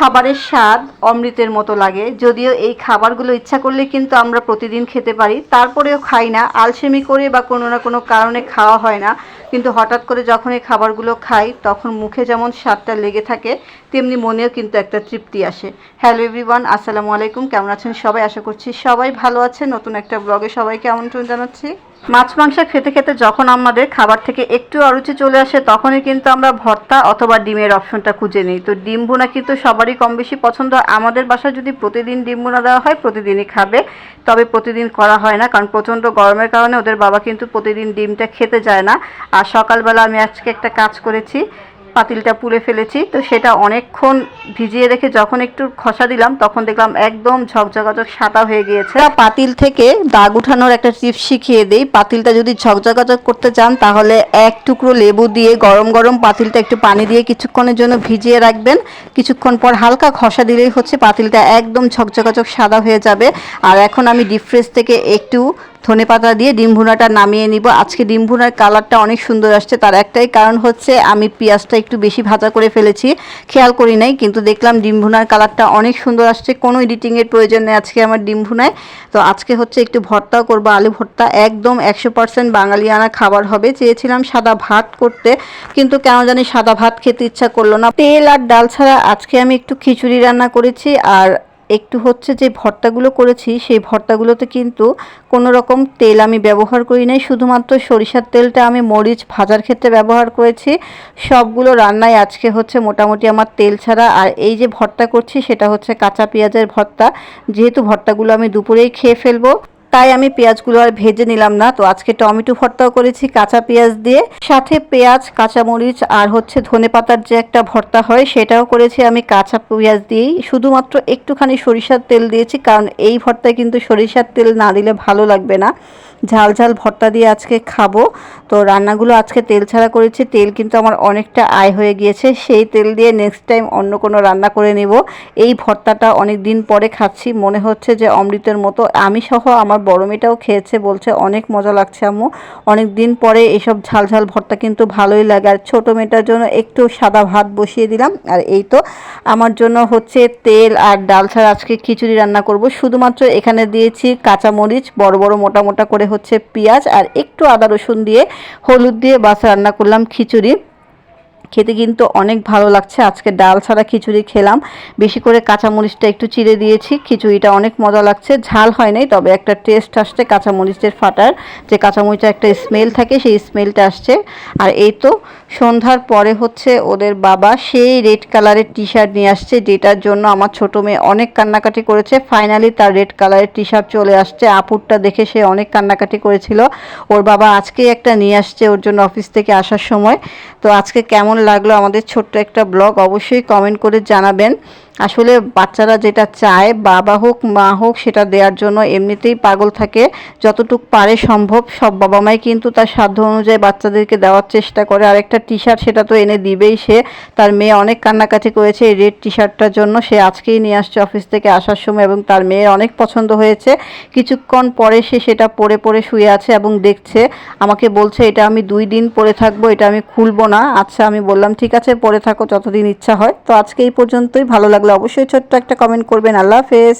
খাবারের স্বাদ অমৃতের মতো লাগে। যদিও এই খাবারগুলো ইচ্ছা করলে কিন্তু আমরা প্রতিদিন খেতে পারি। তারপরেও খাই না। আলসেমি করে বা কোনো না কোনো কারণে খাওয়া হয় না। কিন্তু হঠাৎ করে যখন এই খাবারগুলো খাই, তখন মুখে যেমন স্বাদটা লেগে থাকে, তেমনি মনেও কিন্তু একটা তৃপ্তি আসে। হ্যালো এভরিওয়ান, আসসালামু আলাইকুম। কেমন আছেন সবাই? আশা করছি সবাই ভালো আছে নতুন একটা ব্লগে সবাইকে আমন্ত্রণ জানাচ্ছি। মাছ মাংস খেতে খেতে যখন আমাদের খাবার থেকে একটু অরুচি চলে আসে, তখনই কিন্তু আমরা ভর্তা অথবা ডিমের অপশনটা খুঁজে নিই। তো ডিম ভুনা কিন্তু সবারই কম বেশি পছন্দ। আমাদের বাসায় যদি প্রতিদিন ডিম ভুনা দেওয়া হয়, প্রতিদিনই খাবে। তবে প্রতিদিন করা হয় না, কারণ প্রচণ্ড গরমের কারণে ওদের বাবা কিন্তু প্রতিদিন ডিমটা খেতে যায় না। আর সকালবেলা আমি আজকে একটা কাজ করেছি পাতিলটা পুড়ে ফেলেছি, তো সেটা অনেকক্ষণ ভিজিয়ে রেখে যখন একটু খসা দিলাম, তখন দেখলাম একদম ঝকঝকাঝক সাদা হয়ে গিয়েছে। পাতিল থেকে দাগ উঠানোর একটা টিপস শিখিয়ে দিই। পাতিলটা যদি ঝকঝকাঝক করতে চান, তাহলে এক টুকরো লেবু দিয়ে গরম গরম পাতিলটা একটু পানি দিয়ে কিছুক্ষণের জন্য ভিজিয়ে রাখবেন। কিছুক্ষণ পর হালকা খসা দিলেই হচ্ছে পাতিলটা একদম ঝকঝকাঝক সাদা হয়ে যাবে। আর এখন আমি ডিপ ফ্রিজ থেকে একটু ধনে পাতা দিয়ে ডিম ভুনাটা নামিয়ে নিব। আজকে ডিম ভুনার কালারটা অনেক সুন্দর আসছে। তার একটাই কারণ হচ্ছে আমি পেঁয়াজটা একটু বেশি ভাজা করে ফেলেছি। খেয়াল করি নাই, কিন্তু দেখলাম ডিম ভুনার কালারটা অনেক সুন্দর আসছে। কোনো এডিটিংয়ের প্রয়োজন নেই আজকে আমার ডিম ভুনায়। তো আজকে হচ্ছে একটু ভর্তাও করব, আলু ভর্তা। একদম একশো পার্সেন্ট বাঙালিয়ানা খাবার হবে। চেয়েছিলাম সাদা ভাত করতে, কিন্তু কেন জানি সাদা ভাত খেতে ইচ্ছা করল না। তেল আর ডাল ছাড়া আজকে আমি একটু খিচুড়ি রান্না করেছি। আর একটু হচ্ছে যে ভর্তাগুলো করেছি, সেই ভর্তাগুলোতে কিন্তু কোনো রকম তেল আমি ব্যবহার করি নাই। শুধুমাত্র সরিষার তেলটা আমি মরিচ ভাজার ক্ষেত্রে ব্যবহার করেছি। সবগুলো রান্নায় আজকে হচ্ছে মোটামুটি আমার তেল ছাড়া। আর এই যে ভর্তা করছি, সেটা হচ্ছে কাঁচা পেঁয়াজের ভর্তা। যেহেতু ভর্তাগুলো আমি দুপুরেই খেয়ে ফেলব। তাই আমি পেঁয়াজগুলো আর ভেজে নিলাম না। তো আজকে টমেটো ভর্তাও করেছি, কাঁচা পেঁয়াজ দিয়ে। সাথে পেঁয়াজ, কাঁচামরিচ আর হচ্ছে ধনে পাতার যে একটা ভর্তা হয়, সেটাও করেছি আমি কাঁচা পেঁয়াজ দিয়েই। শুধুমাত্র একটুখানি সরিষার তেল দিয়েছি, কারণ এই ভর্তায় কিন্তু সরিষার তেল না দিলে ভালো লাগবে না। ঝাল ঝাল ভর্তা দিয়ে আজকে খাব। তো রান্নাগুলো আজকে তেল ছাড়া করেছি। তেল কিন্তু আমার অনেকটা আয় হয়ে গিয়েছে। সেই তেল দিয়ে নেক্সট টাইম অন্য কোনো রান্না করে নেব। এই ভর্তাটা অনেক দিন পরে খাচ্ছি। মনে হচ্ছে যে অমৃতের মতো। আমি সহ আমার বড় মেয়েটাও খেয়েছে, বলছে, অনেক মজা লাগছে আম্মু। অনেক দিন পরে এসব ঝাল ঝাল ভর্তা কিন্তু ভালোই লাগে। আর ছোটো মেয়েটার জন্য একটু সাদা ভাত বসিয়ে দিলাম। আর এই তো আমার জন্য হচ্ছে তেল আর ডাল ছাড়া আজকে খিচুড়ি রান্না করব। শুধুমাত্র এখানে দিয়েছি কাঁচামরিচ, বড় বড় মোটা মোটা করে হচ্ছে পেঁয়াজ আর একটু আদা রসুন দিয়ে হলুদ দিয়ে বাস রান্না করলাম খিচুড়ি। খেতে কিন্তু অনেক ভালো লাগছে। আজকে ডাল ছাড়া খিচুড়ি খেলাম। বেশি করে কাঁচামরিচটা একটু চিড়ে দিয়েছি। খিচুড়িটা অনেক মজা লাগছে। ঝাল হয় নাই, তবে একটা টেস্ট আসছে কাঁচামরিচের ফাটার। যে কাঁচামরিচটা একটা স্মেল থাকে, সেই স্মেলটা আসছে। আর এই তো সন্ধ্যার পরে হচ্ছে ওদের বাবা সেই রেড কালারের টি শার্ট নিয়ে আসছে, যেটার জন্য আমার ছোট মেয়ে অনেক কান্নাকাটি করেছে। ফাইনালি তার রেড কালারের টি শার্ট চলে আসছে। আপুরটা দেখে সে অনেক কান্নাকাটি করেছিল। ওর বাবা আজকেই একটা নিয়ে আসছে ওর জন্য অফিস থেকে আসার সময়। তো আজকে কেমন লাগল আমাদের ছোট্ট একটা ব্লগ অবশ্যই কমেন্ট করে জানাবেন। আসলে বাচ্চারা যেটা চায়, বাবা হোক, মা হোক, সেটা দেওয়ার জন্য এমনিতেই পাগল থাকে। যতটুক পারে সম্ভব, সব বাবা মাই কিন্তু তার সাধ্য অনুযায়ী বাচ্চাদেরকে দেওয়ার চেষ্টা করে। আর একটা টি শার্ট সেটা তো এনে দিবেই সে। তার মেয়ে অনেক কান্নাকাটি করেছে এই রেড টি শার্টটার জন্য। সে আজকেই নিয়ে আসছে অফিস থেকে আসার সময় এবং তার মেয়ের অনেক পছন্দ হয়েছে। কিছুক্ষণ পরে সে সেটা পরে পরে শুয়ে আছে এবং দেখছে। আমাকে বলছে, এটা আমি দুই দিন পরে থাকব, এটা আমি খুলবো না। আচ্ছা আমি বললাম, ঠিক আছে, পরে থাকো যতদিন ইচ্ছা হয়। তো আজকে এই পর্যন্তই। ভালো লাগল অবশ্যই ছোট্ট একটা কমেন্ট করবেন। আল্লাহ হাফেজ।